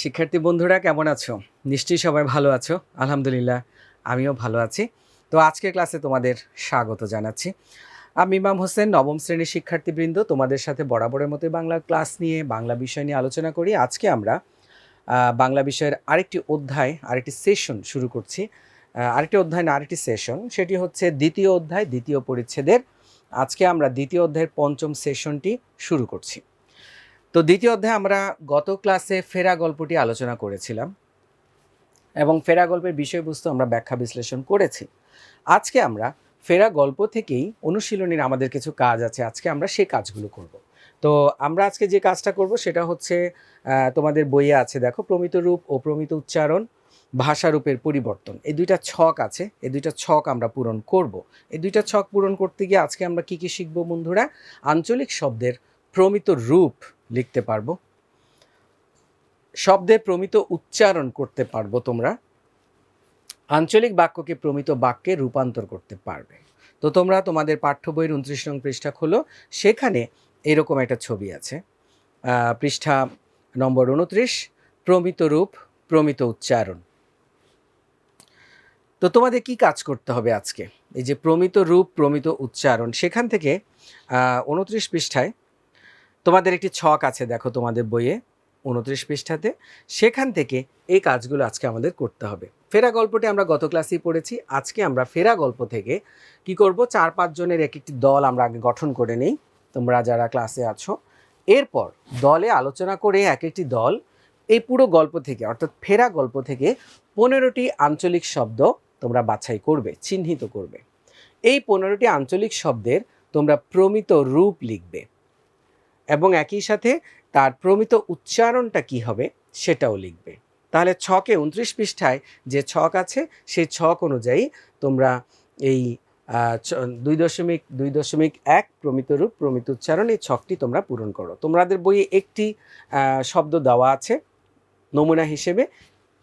শিক্ষার্থী বন্ধুরা, কেমন আছো? নিশ্চয়ই সবাই ভালো আছো। আলহামদুলিল্লাহ, আমিও ভালো আছি। তো আজকের ক্লাসে তোমাদের স্বাগত জানাচ্ছি। আমি ইমাম হোসেন, নবম শ্রেণির শিক্ষার্থীবৃন্দ। তোমাদের সাথে বরাবরের মতোই বাংলা ক্লাস নিয়ে, বাংলা বিষয় নিয়ে আলোচনা করি। আজকে আমরা বাংলা বিষয়ের আরেকটি অধ্যায়, আরেকটি সেশন শুরু করছি। আরেকটি অধ্যায় না, আরেকটি সেশন। সেটি হচ্ছে দ্বিতীয় অধ্যায়, দ্বিতীয় পরিচ্ছেদের। আজকে আমরা দ্বিতীয় অধ্যায়ের পঞ্চম সেশনটি শুরু করছি। তো দ্বিতীয় অধ্যায়ে আমরা গত ক্লাসে ফেরা গল্পটি আলোচনা করেছিলাম এবং ফেরা গল্পের বিষয়বস্তু আমরা ব্যাখ্যা বিশ্লেষণ করেছি। আজকে আমরা ফেরা গল্প থেকেই অনুশীলনীর আমাদের কিছু কাজ আছে, আজকে আমরা সেই কাজগুলো করব। তো আমরা আজকে যে কাজটা করব সেটা হচ্ছে তোমাদের বইয়ে আছে, দেখো, প্রমিত রূপ ও প্রমিত উচ্চারণ ভাষারূপের পরিবর্তন। এই দুইটা ছক আছে, এই দুইটা ছক আমরা পূরণ করব। এই দুইটা ছক পূরণ করতে গিয়ে আজকে আমরা কি কি শিখব বন্ধুরা? আঞ্চলিক শব্দের প্রমিত রূপ লিখতে পারব। শব্দে প্রমিত উচ্চারণ করতে পারব তোমরা। আঞ্চলিক বাক্যকে প্রমিত বাক্যে রূপান্তর করতে পারবে। তো তোমরা তোমাদের পাঠ্য বইয়ের উনত্রিশ নং পৃষ্ঠা খোলো। সেখানে এরকম একটা ছবি আছে। পৃষ্ঠা নম্বর উনত্রিশ, প্রমিত রূপ, প্রমিত উচ্চারণ। তো তোমাদের কি কাজ করতে হবে আজকে? এই যে প্রমিত রূপ, প্রমিত উচ্চারণ, সেখান থেকে উনত্রিশ পৃষ্ঠায় তোমাদের একটি ছক আছে, দেখো তোমাদের বইয়ে, উনত্রিশ পৃষ্ঠাতে। সেখান থেকে এই কাজগুলো আজকে আমাদের করতে হবে। ফেরা গল্পটি আমরা গত ক্লাসেই পড়েছি। আজকে আমরা ফেরা গল্প থেকে কি করব? চার, পাঁচ জনের এক একটি দল আমরা আগে গঠন করে নেই। তোমরা যারা ক্লাসে আছো, এরপর দলে আলোচনা করে এক একটি দল এই পুরো গল্প থেকে, অর্থাৎ ফেরা গল্প থেকে পনেরোটি আঞ্চলিক শব্দ তোমরা বাছাই করবে, চিহ্নিত করবে। এই পনেরোটি আঞ্চলিক শব্দের তোমরা প্রমিত রূপ লিখবে। এবং একই সাথে তার প্রমিত উচ্চারণটা কি হবে সেটাও লিখবে। তাহলে ছকে উনত্রিশ পৃষ্ঠায় যে ছক আছে সেই ছক অনুযায়ী তোমরা এই দুই দশমিক দুই দশমিক এক প্রমিত রূপ, প্রমিত উচ্চারণ এই ছকটি তোমরা পূরণ করো। তোমাদের বইয়ে একটি শব্দ দেওয়া আছে নমুনা হিসেবে।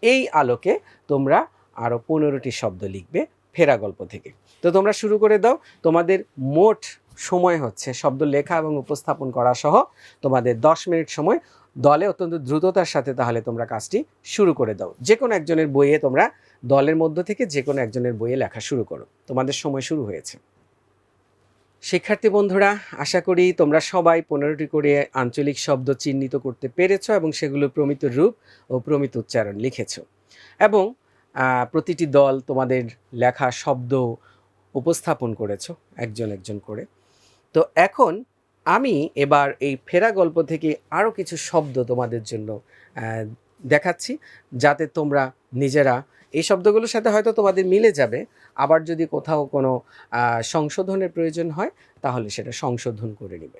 এই আলোকে তোমরা আরও পনেরোটি শব্দ লিখবে ফেরা গল্প থেকে। তো তোমরা শুরু করে দাও। তোমাদের মোট সময় হচ্ছে। শব্দ লেখা এবং উপস্থাপন করা সহ তোমাদের দশ মিনিট সময়। দলে অত্যন্ত দ্রুততার সাথে তাহলে তোমরা কাজটি শুরু করে দাও। যে কোনো একজনের বইয়ে তোমরা দলের মধ্য থেকে যে কোনো একজনের বইয়ে লেখা শুরু করো। তোমাদের সময় শুরু হয়েছে। শিক্ষার্থী বন্ধুরা, আশা করি তোমরা সবাই পনেরোটি করে আঞ্চলিক শব্দ চিহ্নিত করতে পেরেছ এবং সেগুলো প্রমিত রূপ ও প্রমিত উচ্চারণ লিখেছ। এবং প্রতিটি দল তোমাদের লেখা শব্দ উপস্থাপন করেছ, একজন একজন করে। তো এখন আমি এবার এই ফেরা গল্প থেকে আরও কিছু শব্দ তোমাদের জন্য দেখাচ্ছি, যাতে তোমরা নিজেরা এই শব্দগুলোর সাথে হয়তো তোমাদের মিলে যাবে। আবার যদি কোথাও কোনো সংশোধনের প্রয়োজন হয়, তাহলে সেটা সংশোধন করে নেবে।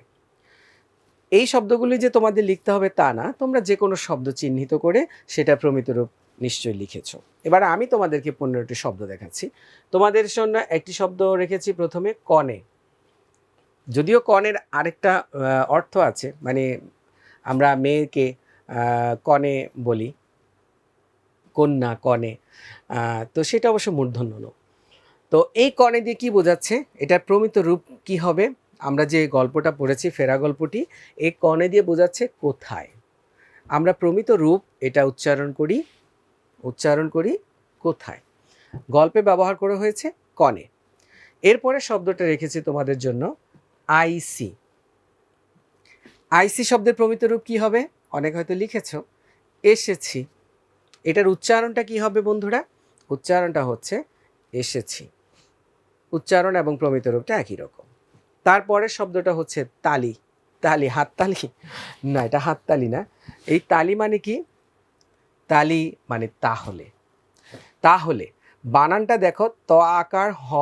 এই শব্দগুলি যে তোমাদের লিখতে হবে তা না, তোমরা যে কোনো শব্দ চিহ্নিত করে সেটা প্রমিত রূপ নিশ্চয়ই লিখেছ। এবার আমি তোমাদেরকে পনেরোটি শব্দ দেখাচ্ছি। তোমাদের জন্য একটি শব্দ রেখেছি প্রথমে কনে। যদিও কনের আরেকটা অর্থ আছে মানে আমরা মেয়েকে কনে বলি, কন্যা কনে তো সেটা অবশ্য মূর্ধন্য লোক। তো এই কনে দিয়ে কি বোঝাচ্ছে? এটার প্রমিত রূপ কি হবে? আমরা যে গল্পটা পড়েছি, ফেরা গল্পটি, এই কনে দিয়ে বোঝাচ্ছে কোথায়। আমরা প্রমিত রূপ, এটা উচ্চারণ করি উচ্চারণ করি কোথায়? গল্পে ব্যবহার করা হয়েছে কনে। এরপরে শব্দটা রেখেছি তোমাদের জন্য। আইসি আইসি শব্দের প্রমিত রূপ কি হবে? অনেক হয়তো লিখেছ। এসেছি। এটার উচ্চারণটা কি হবে বন্ধুরা? উচ্চারণটা হচ্ছে এসেছি। উচ্চারণ এবং প্রমিত রূপটা একই রকম। তারপরের শব্দটা হচ্ছে তালি। তালি, হাততালি? না, এটা হাততালি না। এই তালি মানে কি? তালি মানে তাহলে। তাহলে, বানানটা দেখো, ত আকার, হ,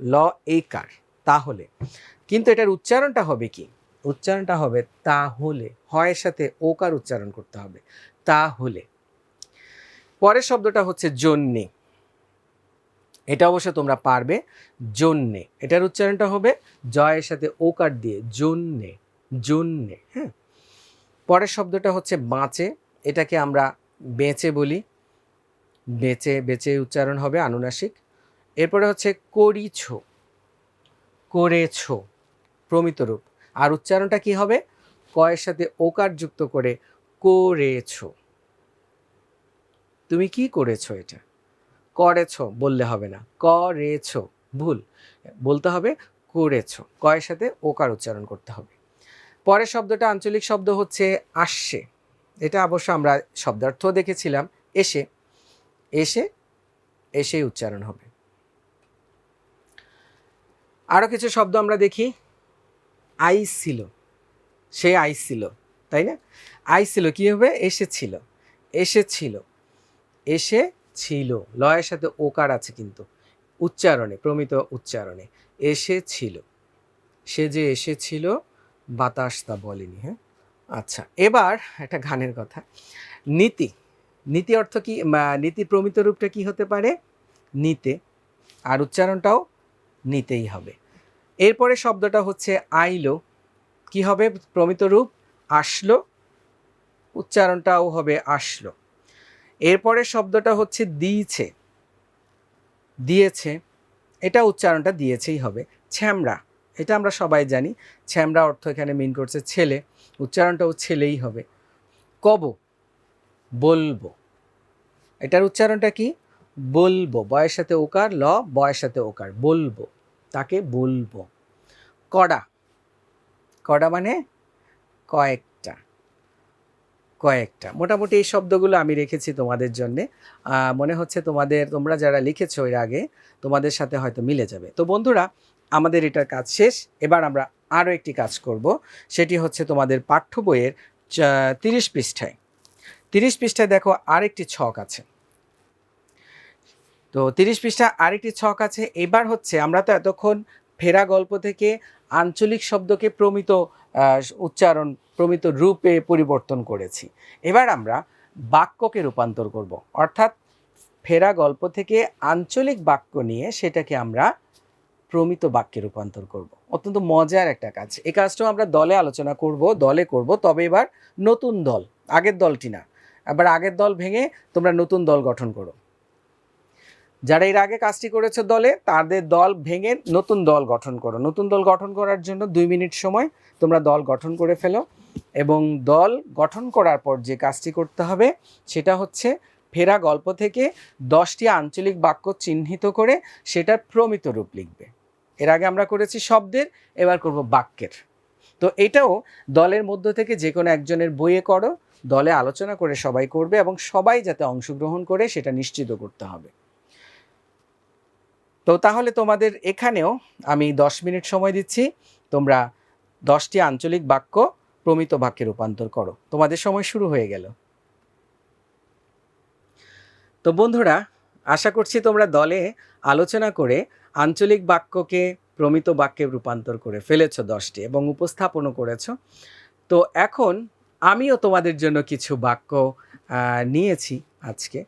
ল এইকার তাহলে কিন্তু এটার উচ্চারণটা হবে কি? উচ্চারণটা হবে তাহলে, হয়ের সাথে ওকার উচ্চারণ করতে হবে, তাহলে। পরের শব্দটা হচ্ছে জন্যে। এটা অবশ্য তোমরা পারবে, জন্যে। এটার উচ্চারণটা হবে জয়ের সাথে ওকার দিয়ে, জন্যে জন্যে হ্যাঁ? পরের শব্দটা হচ্ছে বাঁচে, এটাকে আমরা বেঁচে বলি। বেঁচে বেঁচে উচ্চারণ হবে আনুনাসিক। এরপরে হচ্ছে করিছ, করেছ। প্রমিত রূপ। আর উচ্চারণটা কি হবে? কয়ের সাথে ওকার যুক্ত করে করেছ। তুমি কি করেছ এটা? করেছ বললে হবে না। করেছ। ভুল। বলতে হবে করেছ। কয়ের সাথে ওকার উচ্চারণ করতে হবে। পরের শব্দটা আঞ্চলিক শব্দ হচ্ছে আসছে। এটা অবশ্য আমরা শব্দার্থ দেখেছিলাম। এসে। এসে। এসেই উচ্চারণ হবে। আরও কিছু শব্দ আমরা দেখি। আইস ছিল। সে আইস ছিল, তাই না? আইস ছিল, কী হবে? এসেছিল এসেছিল এসে ছিল। লয়ের সাথে ওকার আছে কিন্তু। উচ্চারণে, প্রমিত উচ্চারণে। এসেছিল সে যে এসেছিল বাতাস তা বলেনি হ্যাঁ? আচ্ছা এবার একটা গানের কথা। নীতি। নীতি অর্থ কি? নীতি প্রমিত রূপটা কি হতে পারে? নিতে। আর উচ্চারণটাও নিতেই হবে। এরপরে শব্দটা হচ্ছে আইলো। কি হবে? প্রমিত রূপ, আসলো। উচ্চারণটাও হবে আসলো। এরপরে শব্দটা হচ্ছে দিয়েছে। দিয়েছে। এটা উচ্চারণটা দিয়েছেই হবে। ছ্যামড়া এটা আমরা সবাই জানি। ছ্যামড়া অর্থ এখানে মিন করছে ছেলে। উচ্চারণটাও ছেলেই হবে। কব। বলব। এটার উচ্চারণটা কি? বলব। বয়ের সাথে ওকার, ল, বয়ের সাথে ওকার। বলব। বলব। কড়া। কড়া মানে কয়েকটা। কয়েকটা। মোটামুটি এই শব্দগুলো আমি রেখেছি তোমাদের জন্যে। মনে হচ্ছে তোমাদের, তোমরা যারা লিখেছো এর আগে, তোমাদের সাথে হয়তো মিলে যাবে। তো বন্ধুরা, আমাদের এটার কাজ শেষ। এবার আমরা আরও একটি কাজ করব। সেটি হচ্ছে তোমাদের পাঠ্য বইয়ের তিরিশ পৃষ্ঠায়। তিরিশ পৃষ্ঠায় দেখো আরেকটি ছক আছে। তো তিরিশ পৃষ্ঠা আরেকটি ছক আছে। এবার হচ্ছে আমরা তো এতক্ষণ ফেরা গল্প থেকে আঞ্চলিক শব্দকে প্রমিত উচ্চারণ, প্রমিত রূপে পরিবর্তন করেছি। এবার আমরা বাক্যকে রূপান্তর করব। অর্থাৎ ফেরা গল্প থেকে আঞ্চলিক বাক্য নিয়ে সেটাকে আমরা প্রমিত বাক্যে রূপান্তর করব। অত্যন্ত মজার একটা কাজ। এই কাজটাও আমরা দলে আলোচনা করব, দলে করব। তবে এবার নতুন দল, আগের দলটি না। এবার আগের দল ভেঙে তোমরা নতুন দল গঠন করো। যারা এর আগে কাজটি করেছে দলে, তাদের দল ভেঙে নতুন দল গঠন করো। নতুন দল গঠন করার জন্য দুই মিনিট সময় তোমরা দল গঠন করে ফেলো এবং দল গঠন করার পর যে কাজটি করতে হবে, সেটা হচ্ছে ফেরা গল্প থেকে দশটি আঞ্চলিক বাক্য চিহ্নিত করে সেটার প্রমিত রূপ লিখবে। এর আগে আমরা করেছি শব্দের, এবার করব বাক্যের। তো এটাও দলের মধ্য থেকে যে কোনো একজনের বইয়ে করো, দলে আলোচনা করে সবাই করবে এবং সবাই যাতে অংশগ্রহণ করে সেটা নিশ্চিত করতে হবে। তো তাহলে তোমাদের এখানেও আমি দশ মিনিট সময় দিচ্ছি। তোমরা দশটি আঞ্চলিক বাক্য প্রমিত বাক্যে রূপান্তর করো। তোমাদের সময় শুরু হয়ে গেল। তো বন্ধুরা, আশা করছি তোমরা দলে আলোচনা করে আঞ্চলিক বাক্যকে প্রমিত বাক্যে রূপান্তর করে ফেলেছ দশটি এবং উপস্থাপনও করেছ। তো এখন আমিও তোমাদের জন্য কিছু বাক্য নিয়েছি আজকে।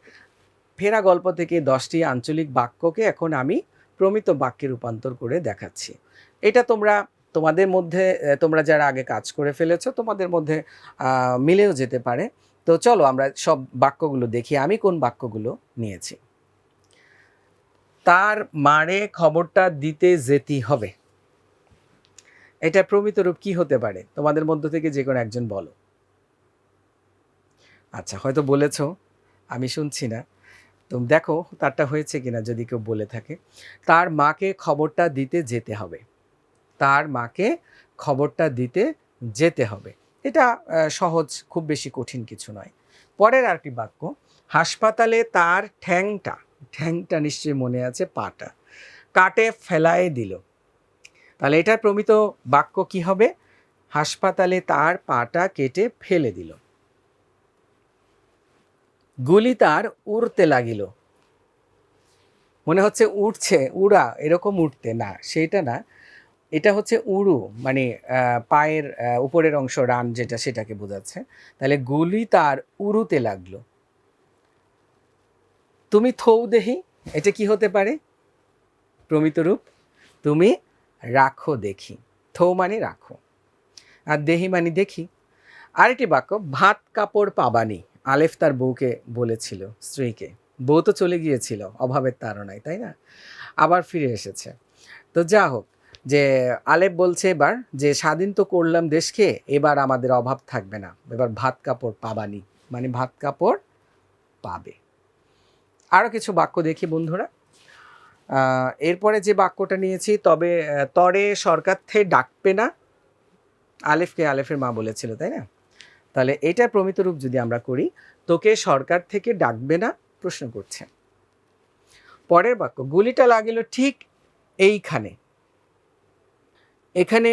ফেরা গল্প থেকে দশটি আঞ্চলিক বাক্যকে এখন আমি প্রমিত বাক্যে রূপান্তর করে দেখাচ্ছি। এটা তোমরা, তোমাদের মধ্যে তোমরা যারা আগে কাজ করে ফেলেছো, তোমাদের মধ্যে মিলেও যেতে পারে। তো চলো আমরা সব বাক্যগুলো দেখি। আমি কোন বাক্যগুলো নিয়েছি? তার মারে খবরটা দিতে যেতে হবে। এটা প্রমিত রূপ কি হতে পারে? তোমাদের মধ্য থেকে যে কোনো একজন বলো। আচ্ছা হয়তো বলেছ, আমি শুনছি না। তো দেখো তারটা হয়েছে কিনা যদি কেউ বলে থাকে। তার মাকে খবরটা দিতে যেতে হবে। তার মাকে খবরটা দিতে যেতে হবে। এটা সহজ, খুব বেশি কঠিন কিছু নয়। পরের আরেকটি বাক্য, হাসপাতালে তার ঠ্যাংটা ঠ্যাংটা নিশ্চয়ই মনে আছে, পাটা, কাটে ফেলায় দিল। তাহলে এটার প্রমিত বাক্য কি হবে? হাসপাতালে তার পাটা কেটে ফেলে দিল। গুলি তার উড়তে লাগিল। মনে হচ্ছে উঠছে উড়া, এরকম উঠতে না, সেটা না। এটা হচ্ছে উড়ু মানে পায়ের উপরের অংশ, রান যেটা সেটাকে বোঝাচ্ছে। তাহলে গুলি তার উড়ুতে লাগল। তুমি থৌ দেহি, এটা কি হতে পারে? প্রমিত রূপ, তুমি রাখো দেখি। থৌ মানে রাখো। আর দেহি মানে দেখি। আরেকটি বাক্য, ভাত কাপড় পাবানি। আলেফ তার বউকে বলেছিল, স্ত্রীকে। বউ তো চলে গিয়েছিল, অভাবের তাড়নায়, তাই না? আবার ফিরে এসেছে। তো যা হোক, যে আলেপ বলছে এবার যে, স্বাধীন তো করলাম দেশকে, এবার আমাদের অভাব থাকবে না। এবার ভাত কাপড় পাবানি। মানে ভাত কাপড় পাবে। আরও কিছু বাক্য দেখি বন্ধুরা। এরপরে যে বাক্যটা নিয়েছি, তবে তরে সরকার থেকে ডাকবে না। আলেফকে আলেফের মা বলেছিল, তাই না? তাহলে এটা প্রমিত রূপ যদি আমরা করি, তোকে সরকার থেকে ডাকবে না? প্রশ্ন করছে। পরের বাক্য, গুলিটা লাগিল ঠিক এইখানে। এখানে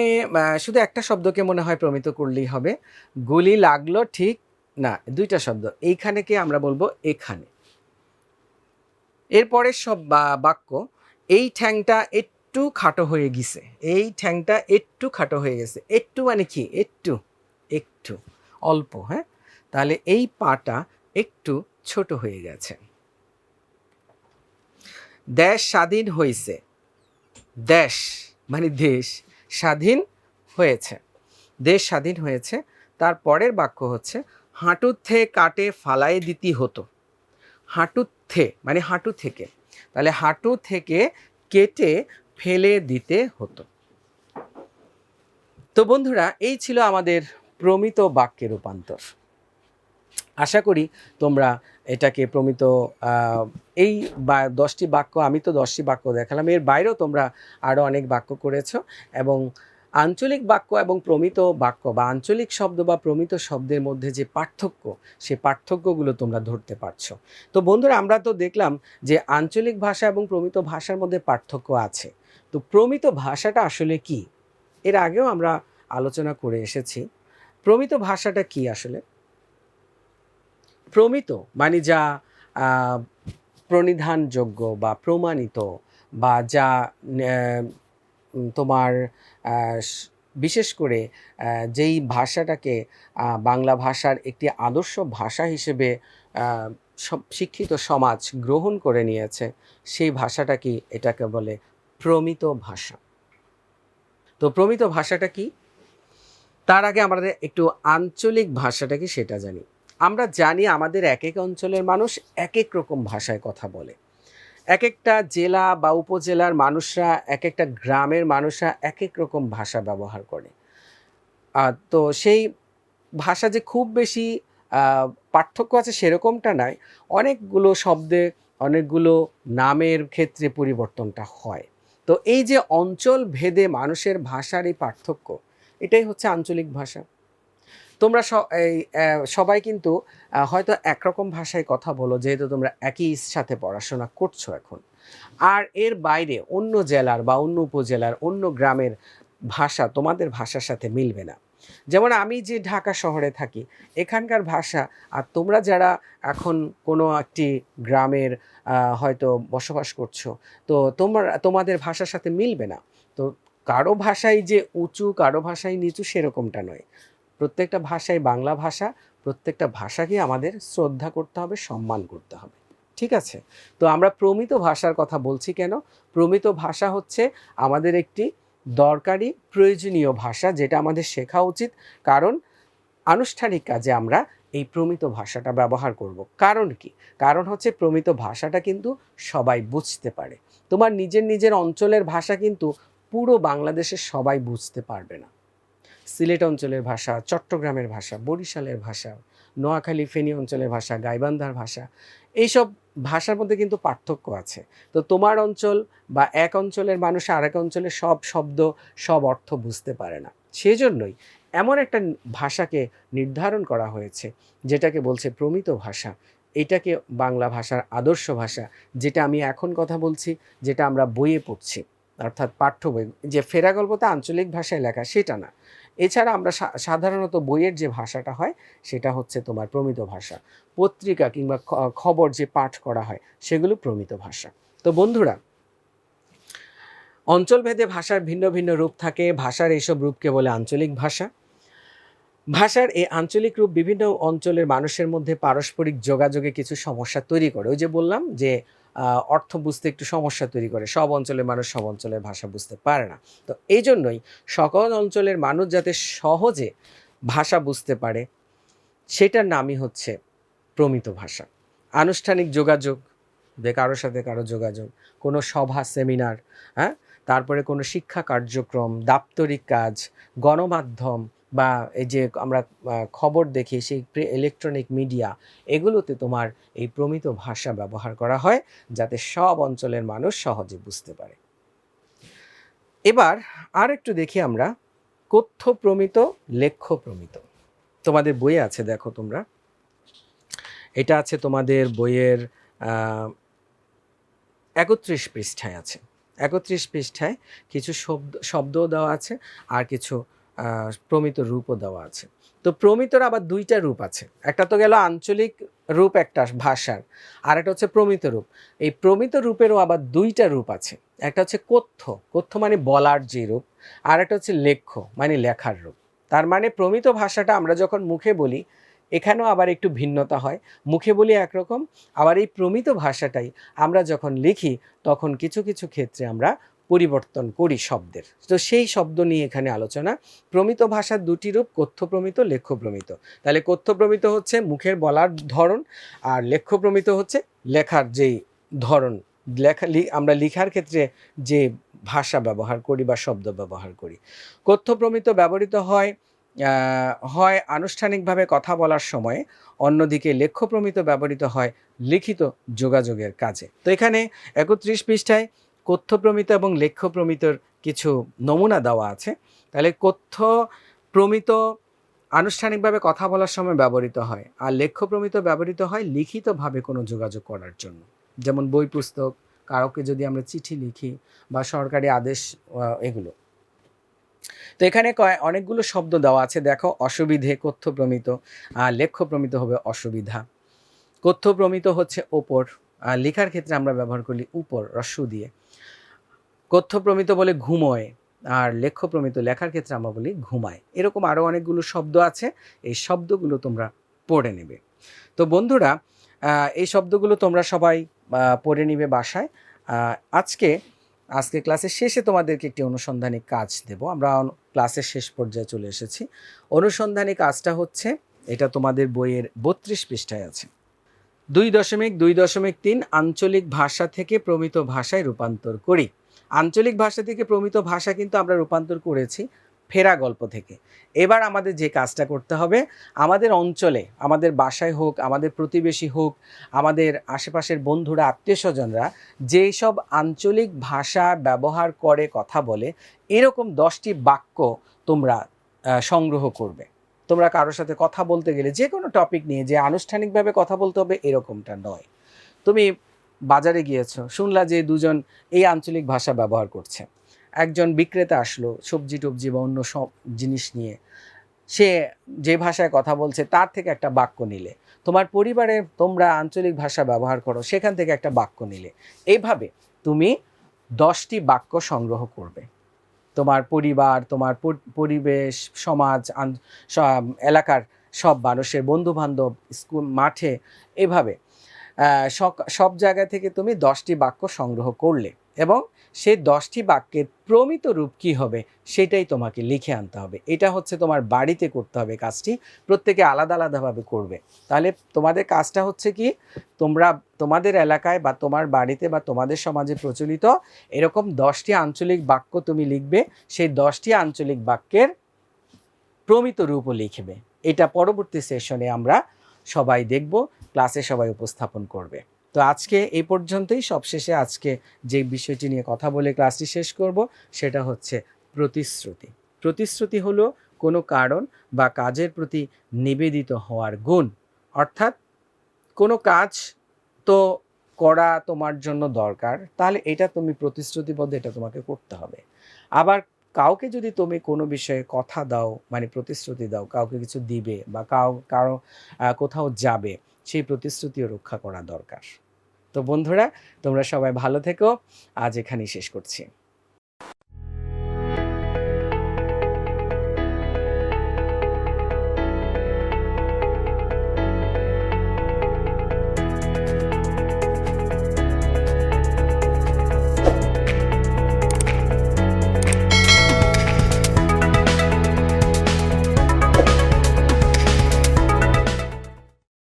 শুধু একটা শব্দকে মনে হয় প্রমিত করলেই হবে। গুলি লাগল ঠিক, না, দুইটা শব্দ। এইখানেকে আমরা বলব এখানে। এরপরের সব বাক্য, এই ঠ্যাংটা একটু খাটো হয়ে গেছে। এই ঠ্যাংটা একটু খাটো হয়ে গেছে। একটু মানে কি? একটু একটু। অল্প হ্যাঁ? তাহলে এই পাটা একটু ছোট হয়ে গেছে। দেশ স্বাধীন হয়েছে দেশ মানে দেশ স্বাধীন হয়েছে। দেশ স্বাধীন হয়েছে, তার পরের বাক্য হচ্ছে হাঁটুর থে কাটে ফালাই দিতি হতো। হাঁটুর থে মানে হাঁটু থেকে। তাহলে হাঁটু থেকে কেটে ফেলে দিতে হতো। তো বন্ধুরা, এই ছিল আমাদের প্রমিত বাক্যের রূপান্তর। আশা করি তোমরা এটাকে প্রমিত এই দশটি বাক্য, আমি তো দশটি বাক্য দেখালাম, এর বাইরেও তোমরা আরও অনেক বাক্য করেছ এবং আঞ্চলিক বাক্য এবং প্রমিত বাক্য বা আঞ্চলিক শব্দ বা প্রমিত শব্দের মধ্যে যে পার্থক্য, সে পার্থক্যগুলো তোমরা ধরতে পারছ। তো বন্ধুরা, আমরা তো দেখলাম যে আঞ্চলিক ভাষা এবং প্রমিত ভাষার মধ্যে পার্থক্য আছে। তো প্রমিত ভাষাটা আসলে কি? এর আগেও আমরা আলোচনা করে এসেছি। প্রমিত ভাষাটা কি আসলে? প্রমিত মানে যা প্রণিধানযোগ্য বা প্রমাণিত বা যা তোমার বিশেষ করে যেই ভাষাটাকে বাংলা ভাষার একটি আদর্শ ভাষা হিসেবে সব- শিক্ষিত সমাজ গ্রহণ করে নিয়েছে, সেই ভাষাটা কি এটাকে বলে প্রমিত ভাষা? তো প্রমিত ভাষাটা কি? তার আগে আমাদের একটু আঞ্চলিক ভাষাটা কি সেটা জানি। আমরা জানি আমাদের এক এক অঞ্চলের মানুষ এক এক রকম ভাষায় কথা বলে। এক একটা জেলা বা উপজেলার মানুষরা, এক একটা গ্রামের মানুষরা এক এক রকম ভাষা ব্যবহার করে। তো সেই ভাষা যে খুব বেশি পার্থক্য আছে সেরকমটা নয়। অনেকগুলো শব্দে, অনেকগুলো নামের ক্ষেত্রে পরিবর্তনটা হয়। তো এই যে অঞ্চল ভেদে মানুষের ভাষার এই পার্থক্য এটাই হচ্ছে আঞ্চলিক ভাষা। তোমরা সবাই কিন্তু হয়তো একরকম ভাষায় কথা বলো, যেহেতু তোমরা একই সাথে পড়াশোনা করছ এখন। আর এর বাইরে অন্য জেলার বা অন্য উপজেলার, অন্য গ্রামের ভাষা তোমাদের ভাষার সাথে মিলবে না। যেমন আমি যে ঢাকা শহরে থাকি, এখানকার ভাষা, আর তোমরা যারা এখন কোনো একটি গ্রামের হয়তো বসবাস করছ, তো তোমার, তোমাদের ভাষার সাথে মিলবে না। কারও ভাষাই যে উঁচু, কারও ভাষাই নিচু সেরকমটা নয়। প্রত্যেকটা ভাষাই বাংলা ভাষা, প্রত্যেকটা ভাষাকে আমাদের শ্রদ্ধা করতে হবে, সম্মান করতে হবে। ঠিক আছে? তো আমরা প্রমিত ভাষার কথা বলছি কেন? প্রমিত ভাষা হচ্ছে আমাদের একটি দরকারি, প্রয়োজনীয় ভাষা যেটা আমাদের শেখা উচিত। কারণ আনুষ্ঠানিক কাজে আমরা এই প্রমিত ভাষাটা ব্যবহার করব। কারণ কি? কারণ হচ্ছে প্রমিত ভাষাটা কিন্তু সবাই বুঝতে পারে। তোমার নিজের নিজের অঞ্চলের ভাষা কিন্তু পুরো বাংলাদেশের সবাই বুঝতে পারবে না। সিলেট অঞ্চলের ভাষা, চট্টগ্রামের ভাষা, বরিশালের ভাষা, নোয়াখালী, ফেনী অঞ্চলের ভাষা, গাইবান্ধার ভাষা, এইসব ভাষার মধ্যে কিন্তু পার্থক্য আছে। তো তোমার অঞ্চল বা এক অঞ্চলের মানুষ আরেক অঞ্চলের সব শব্দ, সব অর্থ বুঝতে পারে না। সেজন্যই এমন একটা ভাষাকে নির্ধারণ করা হয়েছে, যেটাকে বলছে প্রমিত ভাষা। এটাকে বাংলা ভাষার আদর্শ ভাষা, যেটা আমি এখন কথা বলছি, যেটা আমরা বইয়ে পড়ছি। অর্থাৎ পাঠ্য বই, যে ফেরা গল্পটা আঞ্চলিক ভাষায় লেখা, সেটা না। এছাড়া আমরা সাধারণত বইয়ের যে ভাষাটা হয়, সেটা হচ্ছে তোমার প্রমিত ভাষা। পত্রিকা কিংবা খবর যে পাঠ করা হয়, সেগুলো প্রমিত ভাষা। তো বন্ধুরা অঞ্চলভেদে ভাষার ভিন্ন ভিন্ন রূপ থাকে, ভাষার এইসব রূপকে বলে আঞ্চলিক ভাষা। ভাষার এই আঞ্চলিক রূপ বিভিন্ন অঞ্চলের মানুষের মধ্যে পারস্পরিক যোগাযোগে কিছু সমস্যা তৈরি করে। ওই যে বললাম যে অর্থ বুঝতে একটু সমস্যা তৈরি করে। সব অঞ্চলের মানুষ সব অঞ্চলের ভাষা বুঝতে পারে না। তো এই জন্যই সকল অঞ্চলের মানুষ যাতে সহজে ভাষা বুঝতে পারে, সেটার নামই হচ্ছে প্রমিত ভাষা। আনুষ্ঠানিক যোগাযোগ, যে কারোর সাথে কারও যোগাযোগ, কোনো সভা, সেমিনার হ্যাঁ? তারপরে কোনো শিক্ষা কার্যক্রম, দাপ্তরিক কাজ, গণমাধ্যম বা এই যে আমরা খবর দেখি সেই ইলেকট্রনিক মিডিয়া এগুলোতে তোমার এই প্রমিত ভাষা ব্যবহার করা হয় যাতে সব অঞ্চলের মানুষ সহজে বুঝতে পারে। এবার আর একটু দেখি আমরা কথ্য প্রমিত, লেখ্য প্রমিত। তোমাদের বইয়ে আছে দেখো তোমরা। এটা আছে তোমাদের বইয়ের একত্রিশ পৃষ্ঠায় আছে। একত্রিশ পৃষ্ঠায় কিছু শব্দ, শব্দও দেওয়া আছে আর কিছু প্রমিত রূপও দেওয়া আছে। তো প্রমিতর আবার দুইটা রূপ আছে। একটা তো গেল আঞ্চলিক রূপ, একটা ভাষার। আর একটা হচ্ছে প্রমিত রূপ। এই প্রমিত রূপেরও আবার দুইটা রূপ আছে। একটা হচ্ছে কথ্য। কথ্য মানে বলার যে রূপ, আর একটা হচ্ছে লেখ্য মানে লেখার রূপ। তার মানে প্রমিত ভাষাটা আমরা যখন মুখে বলি, এখানেও আবার একটু ভিন্নতা হয়। মুখে বলি একরকম, আবার এই প্রমিত ভাষাটাই আমরা যখন লিখি, তখন কিছু কিছু ক্ষেত্রে আমরা পরিবর্তন করি শব্দের। তো সেই শব্দ নিয়ে এখানে আলোচনা। প্রমিত ভাষার দুটি রূপ কথ্য প্রমিত লেখ্য প্রমিত তাহলে কথ্য প্রমিত হচ্ছে মুখের বলার ধরন, আর লেখ্য প্রমিত হচ্ছে লেখার যেই ধরন। লেখা আমরা লিখার ক্ষেত্রে যে ভাষা ব্যবহার করি বা শব্দ ব্যবহার করি। কথ্য প্রমিত ব্যবহৃত হয় হয় আনুষ্ঠানিকভাবে কথা বলার সময়ে, অন্যদিকে লেখ্য প্রমিত ব্যবহৃত হয় লিখিত যোগাযোগের কাজে। তো এখানে একত্রিশ পৃষ্ঠায় কথ্য প্রমিত এবং লেখ্য প্রমিতর কিছু নমুনা দেওয়া আছে। তাহলে কথ্য প্রমিত আনুষ্ঠানিকভাবে কথা বলার সময় ব্যবহৃত হয় আর লেখ্য প্রমিত ব্যবহৃত হয় লিখিতভাবে কোনো যোগাযোগ করার জন্য। যেমন বই পুস্তক কারোকে যদি আমরা চিঠি লিখি বা সরকারি আদেশ এগুলো। তো এখানে কয়, অনেকগুলো শব্দ দেওয়া আছে। দেখো, অসুবিধে কথ্য প্রমিত আর লেখ্য প্রমিত হবে অসুবিধা। কথ্য প্রমিত হচ্ছে ওপর, আর লেখার ক্ষেত্রে আমরা ব্যবহার করি উপর রস্যু দিয়ে। কথ্য প্রমিত বলে ঘুমোয়, আর লেখ্য প্রমিত লেখার ক্ষেত্রে আমরা বলি ঘুমায়। এরকম আরও অনেকগুলো শব্দ আছে, এই শব্দগুলো তোমরা পড়ে নেবে। তো বন্ধুরা এই শব্দগুলো তোমরা সবাই পড়ে নিবে বাসায়। আজকে আজকে ক্লাসের শেষে তোমাদেরকে একটি অনুসন্ধানী কাজ দেব। আমরা ক্লাসের শেষ পর্যায়ে চলে এসেছি। অনুসন্ধানী কাজটা হচ্ছে, এটা তোমাদের বইয়ের বত্রিশ পৃষ্ঠায় আছে। দুই দশমিক দুই দশমিক তিন আঞ্চলিক ভাষা থেকে প্রমিত ভাষায় রূপান্তর করি। আঞ্চলিক ভাষা থেকে প্রমিত ভাষা কিন্তু আমরা রূপান্তর করেছি ফেরা গল্প থেকে। এবার আমাদের যে কাজটা করতে হবে, আমাদের অঞ্চলে, আমাদের বাসায় হোক, আমাদের প্রতিবেশী হোক, আমাদের আশেপাশের বন্ধুরা, আত্মীয় স্বজনরা যেই সব আঞ্চলিক ভাষা ব্যবহার করে, কথা বলে, এরকম দশটি বাক্য তোমরা সংগ্রহ করবে। তোমরা কারোর সাথে কথা বলতে গেলে যে কোনো টপিক নিয়ে যে আনুষ্ঠানিকভাবে কথা বলতে হবে, এরকমটা নয়। তুমি বাজারে গিয়েছো, শুনলা যে দুজন এই আঞ্চলিক ভাষা ব্যবহার করছে। একজন বিক্রেতা আসলো সবজি টবজি বা অন্য সব জিনিস নিয়ে। সে যে ভাষায় কথা বলছে তার থেকে একটা বাক্য নিলে। তোমার পরিবারে তোমরা আঞ্চলিক ভাষা ব্যবহার করো, সেখান থেকে একটা বাক্য নিলে। এইভাবে তুমি দশটি বাক্য সংগ্রহ করবে। তোমার পরিবার, তোমার পরিবেশ, সমাজ এলাকার সব মানুষের বন্ধু বান্ধব স্কুল, মাঠে, এভাবে সব জায়গা থেকে তুমি দশটি বাক্য সংগ্রহ করলে এবং সেই দশটি বাক্যের প্রমিত রূপ কী হবে সেটাই তোমাকে লিখে আনতে হবে। এটা হচ্ছে তোমার বাড়িতে করতে হবে কাজটি, প্রত্যেকে আলাদা আলাদাভাবে করবে। তাহলে তোমাদের কাজটা হচ্ছে কি, তোমরা, তোমাদের এলাকায় বা তোমার বাড়িতে বা তোমাদের সমাজে প্রচলিত এরকম দশটি আঞ্চলিক বাক্য তুমি লিখবে, সেই দশটি আঞ্চলিক বাক্যের প্রমিত রূপও লিখবে। এটা পরবর্তী সেশনে আমরা সবাই দেখব। ক্লাসে সবাই উপস্থাপন করবে। তো আজকে এই পর্যন্তই। সবশেষে আজকে যে বিষয়টি নিয়ে কথা বলে ক্লাসটি শেষ করব, সেটা হচ্ছে প্রতিশ্রুতি। প্রতিশ্রুতি হলো কোনো কারণ বা কাজের প্রতি নিবেদিত হওয়ার গুণ। অর্থাৎ কোনো কাজ তো করা তোমার জন্য দরকার, তাহলে এটা তুমি প্রতিশ্রুতিবদ্ধ এটা তোমাকে করতে হবে। আবার কাউকে যদি তুমি কোনো বিষয়ে কথা দাও মানে প্রতিশ্রুতি দাও, কাউকে কিছু দিবে বা কাউ, কারও কোথাও যাবে সেই প্রতিশ্রুতিও রক্ষা করা দরকার। তো বন্ধুরা, তোমরা সবাই ভালো থেকো। আজ এখানেই শেষ করছি।